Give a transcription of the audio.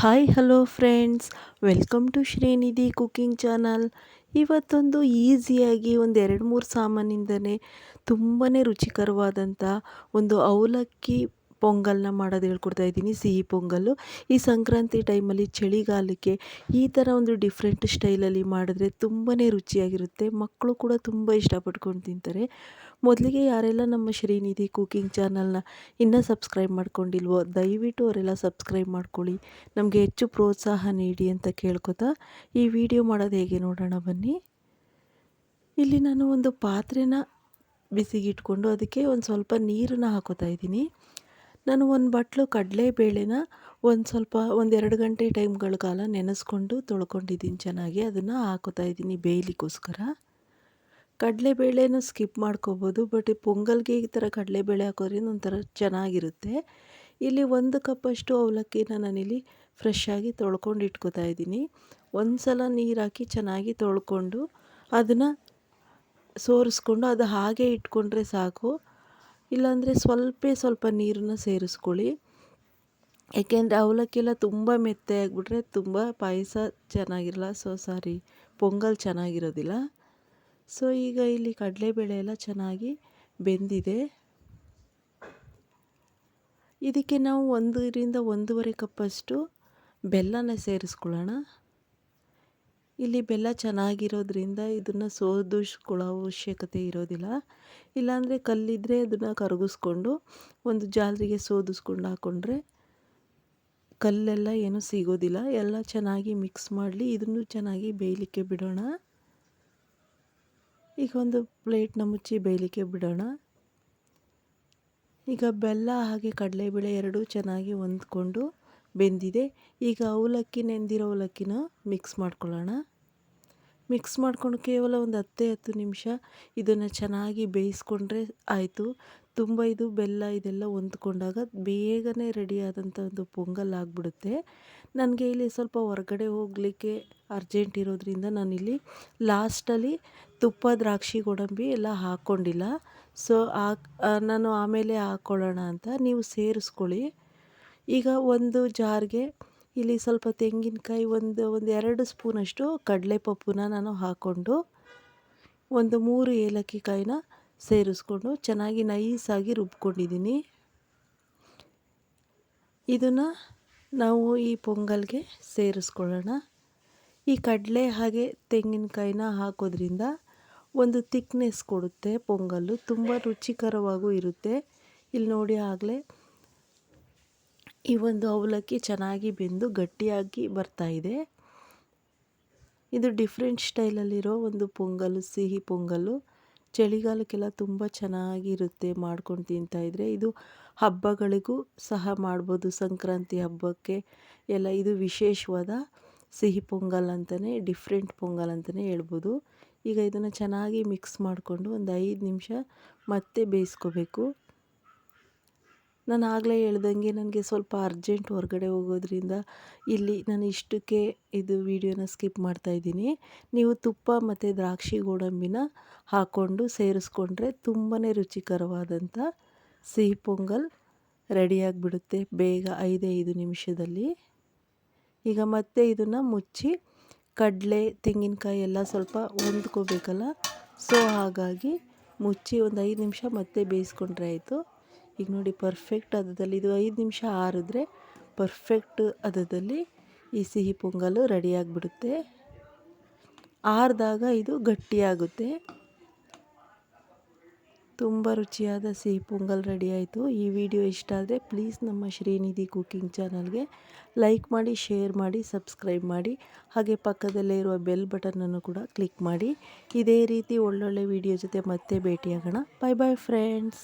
Hi hello friends welcome to Srinidhi cooking channel ಇವತ್ತೊಂದು ಈಸಿಯಾಗಿ ಒಂದು ಎರಡು ಮೂರು ಸಾಮಾನಿಂದನೇ ತುಂಬಾ ರುಚಿಕರವಾದಂಥ ಒಂದು ಅವಲಕ್ಕಿ ಪೊಂಗಲ್ನ ಮಾಡೋದು ಹೇಳ್ಕೊಡ್ತಾ ಇದ್ದೀನಿ. ಸಿಹಿ ಪೊಂಗಲ್ಲು. ಈ ಸಂಕ್ರಾಂತಿ ಟೈಮಲ್ಲಿ ಚಳಿಗಾಲಕ್ಕೆ ಈ ಥರ ಒಂದು ಡಿಫ್ರೆಂಟ್ ಸ್ಟೈಲಲ್ಲಿ ಮಾಡಿದ್ರೆ ತುಂಬಾ ರುಚಿಯಾಗಿರುತ್ತೆ. ಮಕ್ಕಳು ಕೂಡ ತುಂಬ ಇಷ್ಟಪಟ್ಕೊಂಡು ತಿಂತಾರೆ. ಮೊದಲಿಗೆ ಯಾರೆಲ್ಲ ನಮ್ಮ ಶ್ರೀನಿಧಿ ಕುಕಿಂಗ್ ಚಾನಲ್ನ ಇನ್ನೂ ಸಬ್ಸ್ಕ್ರೈಬ್ ಮಾಡ್ಕೊಂಡಿಲ್ವೋ, ದಯವಿಟ್ಟು ಅವರೆಲ್ಲ ಸಬ್ಸ್ಕ್ರೈಬ್ ಮಾಡ್ಕೊಳ್ಳಿ. ನಮಗೆ ಹೆಚ್ಚು ಪ್ರೋತ್ಸಾಹ ನೀಡಿ ಅಂತ ಕೇಳ್ಕೊತಾ ಈ ವಿಡಿಯೋ ಮಾಡೋದು ಹೇಗೆ ನೋಡೋಣ ಬನ್ನಿ. ಇಲ್ಲಿ ನಾನು ಒಂದು ಪಾತ್ರೆನ ಬಿಸಿಗಿಟ್ಕೊಂಡು ಅದಕ್ಕೆ ಒಂದು ಸ್ವಲ್ಪ ನೀರನ್ನು ಹಾಕೋತಾ ಇದ್ದೀನಿ. ನಾನು ಒಂದು ಬಟ್ಲು ಕಡಲೆಬೇಳೆನ ಒಂದು ಸ್ವಲ್ಪ ಒಂದೆರಡು ಗಂಟೆ ಟೈಮ್ಗಳ ಕಾಲ ನೆನೆಸ್ಕೊಂಡು ತೊಳ್ಕೊಂಡಿದ್ದೀನಿ ಚೆನ್ನಾಗಿ. ಅದನ್ನು ಹಾಕೋತಾ ಇದ್ದೀನಿ ಬೇಯಲಿಕ್ಕೋಸ್ಕರ. ಕಡಲೆಬೇಳೆನ ಸ್ಕಿಪ್ ಮಾಡ್ಕೋಬೋದು, ಬಟ್ ಪೊಂಗಲ್ಗೆ ಈ ಥರ ಕಡಲೆಬೇಳೆ ಹಾಕೋದ್ರಿಂದ ಒಂಥರ ಚೆನ್ನಾಗಿರುತ್ತೆ. ಇಲ್ಲಿ ಒಂದು ಕಪ್ಪಷ್ಟು ಅವಲಕ್ಕಿನ ನಾನಿಲ್ಲಿ ಫ್ರೆಶ್ ಆಗಿ ತೊಳ್ಕೊಂಡು ಇಟ್ಕೋತಾ ಇದ್ದೀನಿ. ಒಂದು ಸಲ ನೀರು ಹಾಕಿ ಚೆನ್ನಾಗಿ ತೊಳ್ಕೊಂಡು ಅದನ್ನು ಸೋರಿಸ್ಕೊಂಡು ಅದು ಹಾಗೆ ಇಟ್ಕೊಂಡ್ರೆ ಸಾಕು. ಇಲ್ಲಾಂದರೆ ಸ್ವಲ್ಪ ಸ್ವಲ್ಪ ನೀರನ್ನು ಸೇರಿಸ್ಕೊಳ್ಳಿ. ಯಾಕೆಂದರೆ ಅವಲಕ್ಕಿ ಎಲ್ಲ ತುಂಬ ಮೆತ್ತೆ ಆಗಿಬಿಟ್ರೆ ತುಂಬ ಪಾಯಸ ಚೆನ್ನಾಗಿರಲ್ಲ. ಸೊ ಸಾರಿ ಪೊಂಗಲ್ ಚೆನ್ನಾಗಿರೋದಿಲ್ಲ. ಸೊ ಈಗ ಇಲ್ಲಿ ಕಡಲೆ ಬೇಳೆ ಎಲ್ಲ ಚೆನ್ನಾಗಿ ಬೆಂದಿದೆ. ಇದಕ್ಕೆ ನಾವು ಒಂದರಿಂದ ಒಂದೂವರೆ ಕಪ್ಪಷ್ಟು ಬೆಲ್ಲನ ಸೇರಿಸ್ಕೊಳ್ಳೋಣ. ಇಲ್ಲಿ ಬೆಲ್ಲ ಚೆನ್ನಾಗಿರೋದ್ರಿಂದ ಇದನ್ನು ಸೋದಿಸ್ಕೊಳ್ಳೋ ಅವಶ್ಯಕತೆ ಇರೋದಿಲ್ಲ. ಇಲ್ಲಾಂದರೆ ಕಲ್ಲಿದ್ದರೆ ಅದನ್ನು ಕರಗಿಸ್ಕೊಂಡು ಒಂದು ಜಾಲರಿಗೆ ಸೋದಿಸ್ಕೊಂಡು ಹಾಕ್ಕೊಂಡ್ರೆ ಕಲ್ಲೆಲ್ಲ ಏನೂ ಸಿಗೋದಿಲ್ಲ. ಎಲ್ಲ ಚೆನ್ನಾಗಿ ಮಿಕ್ಸ್ ಮಾಡಲಿ, ಇದನ್ನು ಚೆನ್ನಾಗಿ ಬೇಯಲಿಕ್ಕೆ ಬಿಡೋಣ. ಈಗ ಒಂದು ಪ್ಲೇಟ್ನ ಮುಚ್ಚಿ ಬೇಯಲಿಕ್ಕೆ ಬಿಡೋಣ. ಈಗ ಬೆಲ್ಲ ಹಾಗೆ ಕಡಲೆಬೇಳೆ ಎರಡೂ ಚೆನ್ನಾಗಿ ಹೊಂದ್ಕೊಂಡು ಬೆಂದಿದೆ. ಈಗ ಅವಲಕ್ಕಿ ನೆಂದಿರೋ ಅವಲಕ್ಕಿನ ಮಿಕ್ಸ್ ಮಾಡ್ಕೊಳ್ಳೋಣ. ಮಿಕ್ಸ್ ಮಾಡಿಕೊಂಡು ಕೇವಲ ಒಂದು ಹತ್ತೇ ಹತ್ತು ನಿಮಿಷ ಇದನ್ನು ಚೆನ್ನಾಗಿ ಬೇಯಿಸ್ಕೊಂಡ್ರೆ ಆಯಿತು. ತುಂಬ ಇದು ಬೆಲ್ಲ ಇದೆಲ್ಲ ಹೊಂದ್ಕೊಂಡಾಗ ಬೇಗನೆ ರೆಡಿಯಾದಂಥ ಒಂದು ಪೊಂಗಲ್ ಆಗಿಬಿಡುತ್ತೆ. ನನಗೆ ಇಲ್ಲಿ ಸ್ವಲ್ಪ ಹೊರಗಡೆ ಹೋಗಲಿಕ್ಕೆ ಅರ್ಜೆಂಟ್ ಇರೋದ್ರಿಂದ ನಾನಿಲ್ಲಿ ಲಾಸ್ಟಲ್ಲಿ ತುಪ್ಪ, ದ್ರಾಕ್ಷಿ, ಗೋಡಂಬಿ ಎಲ್ಲ ಹಾಕ್ಕೊಂಡಿಲ್ಲ. ಸೊ, ಹಾಕ್ ನಾನು ಆಮೇಲೆ ಹಾಕ್ಕೊಳ್ಳೋಣ ಅಂತ. ನೀವು ಸೇರಿಸ್ಕೊಳ್ಳಿ. ಈಗ ಒಂದು ಜಾರ್ಗೆ ಇಲ್ಲಿ ಸ್ವಲ್ಪ ತೆಂಗಿನಕಾಯಿ ಒಂದು ಒಂದು ಎರಡು ಸ್ಪೂನಷ್ಟು ಕಡಲೆಪಪ್ಪುನ ನಾನು ಹಾಕ್ಕೊಂಡು ಒಂದು ಮೂರು ಏಲಕ್ಕಿ ಕಾಯಿನ ಸೇರಿಸ್ಕೊಂಡು ಚೆನ್ನಾಗಿ ನೈಸಾಗಿ ರುಬ್ಕೊಂಡಿದ್ದೀನಿ. ಇದನ್ನು ನಾವು ಈ ಪೊಂಗಲ್ಗೆ ಸೇರಿಸ್ಕೊಳ್ಳೋಣ. ಈ ಕಡಲೆ ಹಾಗೆ ತೆಂಗಿನಕಾಯಿನ ಹಾಕೋದ್ರಿಂದ ಒಂದು ತಿಕ್ನೆಸ್ ಕೊಡುತ್ತೆ ಪೊಂಗಲ್ಲು. ತುಂಬ ರುಚಿಕರವಾಗೂ ಇರುತ್ತೆ. ಇಲ್ಲಿ ನೋಡಿ ಆಗಲೇ ಈ ಒಂದು ಅವಲಕ್ಕಿ ಚೆನ್ನಾಗಿ ಬೆಂದು ಗಟ್ಟಿಯಾಗಿ ಬರ್ತಾ ಇದೆ. ಇದು ಡಿಫ್ರೆಂಟ್ ಸ್ಟೈಲಲ್ಲಿರೋ ಒಂದು ಪೊಂಗಲು, ಸಿಹಿ ಪೊಂಗಲು. ಚಳಿಗಾಲಕ್ಕೆಲ್ಲ ತುಂಬ ಚೆನ್ನಾಗಿರುತ್ತೆ ಮಾಡ್ಕೊಂಡು ತಿಂತಾಯಿದ್ರೆ ಇದು ಹಬ್ಬಗಳಿಗೂ ಸಹ ಮಾಡ್ಬೋದು. ಸಂಕ್ರಾಂತಿ ಹಬ್ಬಕ್ಕೆ ಎಲ್ಲ ಇದು ವಿಶೇಷವಾದ ಸಿಹಿ ಪೊಂಗಲ್ ಅಂತಲೇ ಡಿಫ್ರೆಂಟ್ ಪೊಂಗಲ್ ಅಂತಲೇ ಹೇಳ್ಬೋದು. ಈಗ ಇದನ್ನು ಚೆನ್ನಾಗಿ ಮಿಕ್ಸ್ ಮಾಡಿಕೊಂಡು ಒಂದು ಐದು ನಿಮಿಷ ಮತ್ತೆ ಬೇಯಿಸ್ಕೋಬೇಕು. ನಾನು ಆಗಲೇ ಹೇಳ್ದಂಗೆ ನನಗೆ ಸ್ವಲ್ಪ ಅರ್ಜೆಂಟ್ ಹೊರಗಡೆ ಹೋಗೋದ್ರಿಂದ ಇಲ್ಲಿ ನಾನು ಇಷ್ಟಕ್ಕೆ ಇದು ವಿಡಿಯೋನ ಸ್ಕಿಪ್ ಮಾಡ್ತಾಯಿದ್ದೀನಿ ನೀವು ತುಪ್ಪ ಮತ್ತು ದ್ರಾಕ್ಷಿ ಗೋಡಂಬಿನ ಹಾಕ್ಕೊಂಡು ಸೇರಿಸ್ಕೊಂಡ್ರೆ ತುಂಬಾ ರುಚಿಕರವಾದಂಥ ಸಿಹಿ ಪೊಂಗಲ್ ರೆಡಿಯಾಗಿಬಿಡುತ್ತೆ ಬೇಗ ಐದೈದು ನಿಮಿಷದಲ್ಲಿ. ಈಗ ಮತ್ತೆ ಇದನ್ನು ಮುಚ್ಚಿ ಕಡಲೆ, ತೆಂಗಿನಕಾಯಿ ಎಲ್ಲ ಸ್ವಲ್ಪ ಹೊಂದ್ಕೋಬೇಕಲ್ಲ? ಸೊ ಹಾಗಾಗಿ ಮುಚ್ಚಿ ಒಂದು ಐದು ನಿಮಿಷ ಮತ್ತೆ ಬೇಯಿಸ್ಕೊಂಡ್ರೆ ಆಯಿತು. ಈಗ ನೋಡಿ ಪರ್ಫೆಕ್ಟ್ ಅದದಲ್ಲಿ ಇದು ಐದು ನಿಮಿಷ ಆರಿದ್ರೆ ಪರ್ಫೆಕ್ಟ್ ಅದದಲ್ಲಿ ಈ ಸಿಹಿ ಪೊಂಗಲು ರೆಡಿಯಾಗಿಬಿಡುತ್ತೆ ಆರಿದಾಗ ಇದು ಗಟ್ಟಿಯಾಗುತ್ತೆ. ತುಂಬ ರುಚಿಯಾದ ಸಿಹಿ ಪೊಂಗಲ್ ರೆಡಿ ಆಯಿತು. ಈ ವಿಡಿಯೋ ಇಷ್ಟ ಆದರೆ ಪ್ಲೀಸ್ ನಮ್ಮ ಶ್ರೀನಿಧಿ ಕುಕಿಂಗ್ ಚಾನಲ್ಗೆ ಲೈಕ್ ಮಾಡಿ ಶೇರ್ ಮಾಡಿ ಸಬ್ಸ್ಕ್ರೈಬ್ ಮಾಡಿ. ಹಾಗೆ ಪಕ್ಕದಲ್ಲೇ ಇರುವ ಬೆಲ್ ಬಟನನ್ನು ಕೂಡ ಕ್ಲಿಕ್ ಮಾಡಿ. ಇದೇ ರೀತಿ ಒಳ್ಳೊಳ್ಳೆ ವಿಡಿಯೋ ಜೊತೆ ಮತ್ತೆ ಭೇಟಿಯಾಗೋಣ. ಬಾಯ್ ಬಾಯ್ ಫ್ರೆಂಡ್ಸ್